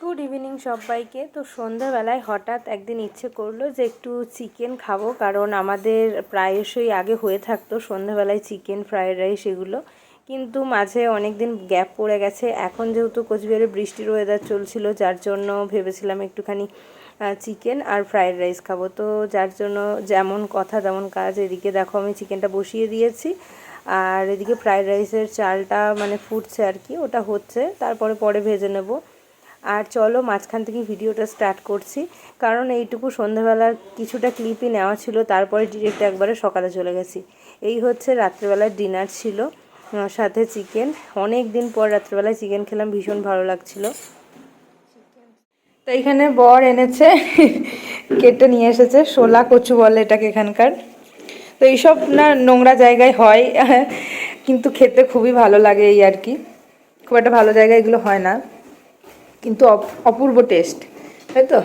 Good evening সবাইকে। তো সন্ধ্যাবেলায় হঠাৎ একদিন ইচ্ছে করল যে একটু চিকেন খাব, কারণ আমাদের প্রায়শই আগে হয়ে থাকতো সন্ধ্যাবেলায় চিকেন ফ্রায়েড রাইস এগুলো। কিন্তু মাঝে অনেক দিন গ্যাপ পড়ে গেছে। এখন যেহেতু কোচবিহারে বৃষ্টির ওয়েদার চলছিল, যার জন্য ভেবেছিলাম একটুখানি চিকেন আর ফ্রায়েড রাইস খাব। তো যার জন্য যেমন কথা তেমন কাজ। এদিকে দেখো আমি চিকেনটা বসিয়ে দিয়েছি। আর এদিকে ফ্রায়েড রাইসের চালটা মানে ফুটছে আর কি, ওটা হচ্ছে। তারপরে পরে ভেজে নেব। আর চলো মাঝখান থেকে ভিডিওটা স্টার্ট করছি। কারণ এইটুকু সন্ধ্যাবেলার কিছুটা ক্লিপই নেওয়া ছিল, তারপরে ডিরেক্ট একবারে সকালে চলে গেছি। এই হচ্ছে রাত্রেবেলার ডিনার ছিল সাথে চিকেন অনেক দিন পর রাত্রেবেলায় চিকেন খেলাম, ভীষণ ভালো লাগছিল। তো এখানে বর এনেছে, কেটে নিয়ে এসেছে, শোলা কচু বলে এটাকে এখানকার। তো এইসব না নোংরা জায়গায় হয়, কিন্তু খেতে খুবই ভালো লাগে এই আর কি। খুব একটা ভালো জায়গায় এগুলো হয় না। কিন্তু অপ- অপূর্ব টেস্ট তাই তো?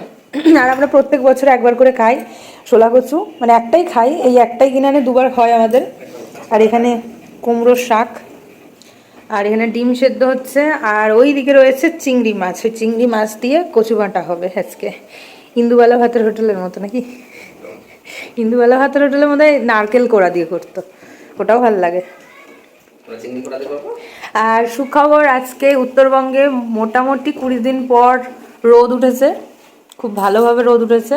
আর আমরা প্রত্যেক বছর একবার করে খাই শোলা কচু মানে একটাই খাই, এই একটাই কিনে আনে, দুবার হয় আমাদের। আর এখানে কুমড়োর শাক, আর এখানে ডিম সেদ্ধ হচ্ছে, আর ওই দিকে রয়েছে চিংড়ি মাছ, ওই চিংড়ি মাছ দিয়ে কচু বাঁটা হবে আজকে। ইন্দুবালা ভাতের হোটেলের মতো নাকি? ইন্দুবালা ভাতের হোটেলের মধ্যে নারকেল কোড়া দিয়ে করতো, ওটাও ভালো লাগে তোরা চিংড়ি করাতে পারব আর সুখবর, আজকে উত্তরবঙ্গে মোটামুটি কুড়ি দিন পর রোদ উঠেছে, খুব ভালোভাবে রোদ উঠেছে।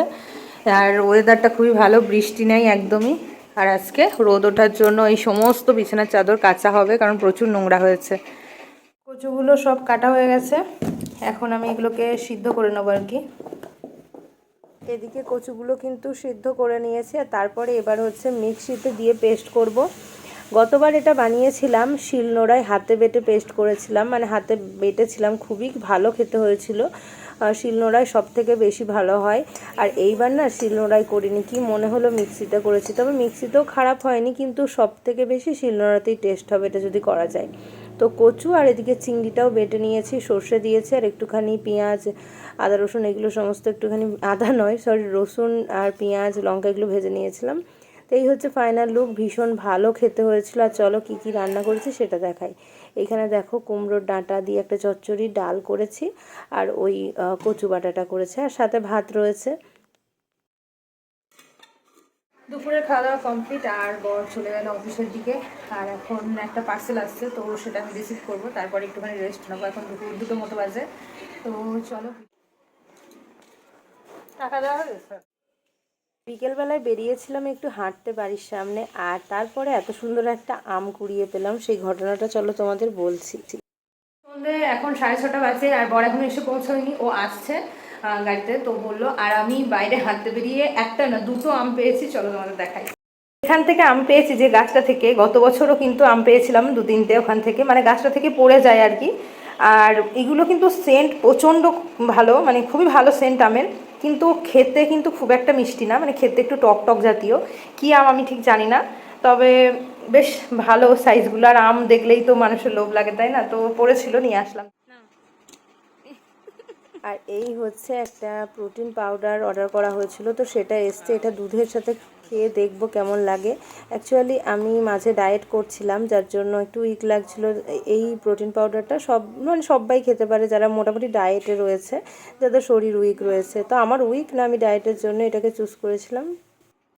আর ওয়েদারটা খুবই ভালো, বৃষ্টি নেই একদমই। আর আজকে রোদ ওঠার জন্য এই সমস্ত বিছানার চাদর কাঁচা হবে, কারণ প্রচুর নোংরা হয়েছে। কচুগুলো সব কাটা হয়ে গেছে, এখন আমি এগুলোকে সিদ্ধ করে নেব আর কি। এদিকে কচুগুলো কিন্তু সিদ্ধ করে নিয়েছি, আর তারপরে এবার হচ্ছে মিক্সিতে দিয়ে পেস্ট করব। গতবার এটা বানিয়েছিলাম, শিলনোড়ায় হাতে বেটে পেস্ট করেছিলাম মানে হাতে বেটেছিলাম, খুবই ভালো খেতে হয়েছিল। শিলনোড়ায় সব থেকে বেশি ভালো হয়। আর এইবার না শিলনোড়ায় করিনি, কি মনে হলো মিক্সিতে করেছি। তবে মিক্সিতেও খারাপ হয়নি, কিন্তু সব থেকে বেশি শিলনোড়াতেই টেস্ট হবে এটা যদি করা যায়। তো কচু আর এদিকে চিংড়িটাও বেটে নিয়েছি, সর্ষে দিয়েছি আর একটুখানি পেঁয়াজ, আদা রসুন, এগুলো সমস্ত একটুখানি আদা নয় সরি রসুন আর পেঁয়াজ, লঙ্কা এগুলো ভেজে নিয়েছিলাম। তো এই হচ্ছে ফাইনাল লুক ভীষণ ভালো খেতে হয়েছিল। আর চলো কী কী রান্না করেছি সেটা দেখাই। এখানে দেখো কুমড়োর ডাঁটা দিয়ে একটা চচ্চড়ি ডাল করেছি আর ওই কচু বাটাটা করেছে। আর সাথে ভাত রয়েছে। দুপুরের খাওয়া দাওয়া কমপ্লিট আর বর চলে গেল অফিসের দিকে। আর এখন একটা পার্সেল আসছে, তো সেটা আমি রিসিভ করব। তারপরে একটুখানি রেস্ট নেব। এখন দুপুর, দুটো মতো বাজে। তো চলো। টাকা দেওয়া হবে বিকেলবেলায় বেরিয়েছিলাম একটু হাঁটতে বাড়ির সামনে, আর তারপরে এত সুন্দর একটা আম কুড়িয়ে পেলাম, সেই ঘটনাটা চলো তোমাদের বলছি। সন্ধে এখন সাড়ে ছটা বাজে, আর বর এখন এসে পৌঁছয়নি, ও আসছে গাড়িতে তো বলল, আর আমি বাইরে হাঁটতে বেরিয়ে একটা না, দুটো আম পেয়েছি, চলো তোমাদের দেখাই। এখান থেকে আম পেয়েছি, যে গাছটা থেকে, গত বছরও কিন্তু আম পেয়েছিলাম দু তিনটে ওখান থেকে মানে গাছটা থেকে পড়ে যায় আর কি। আর এগুলো কিন্তু সেন্ট প্রচণ্ড ভালো মানে খুবই ভালো সেন্ট আমের। কিন্তু খেতে কিন্তু খুব একটা মিষ্টি না মানে খেতে একটু টক টক জাতীয়। কী আম আমি ঠিক জানি না, তবে বেশ ভালো সাইজগুলো। আর আম দেখলেই তো মানুষের লোভ লাগে, তাই না? তো পড়েছিল, নিয়ে আসলাম। আর এই হচ্ছে একটা প্রোটিন পাউডার অর্ডার করা হয়েছিল, তো সেটা এসছে, এটা দুধের সাথে খেয়ে দেখব কেমন লাগে। অ্যাকচুয়ালি আমি মাঝে ডায়েট করছিলাম, যার জন্য একটু উইক লাগছিল। এই প্রোটিন পাউডারটা সব মানে সবাই খেতে পারে যারা মোটামুটি ডায়েটে রয়েছে, যাদের শরীর উইক রয়েছে। তো আমার উইক না, আমি ডায়েটের জন্য এটাকে চুজ করেছিলাম।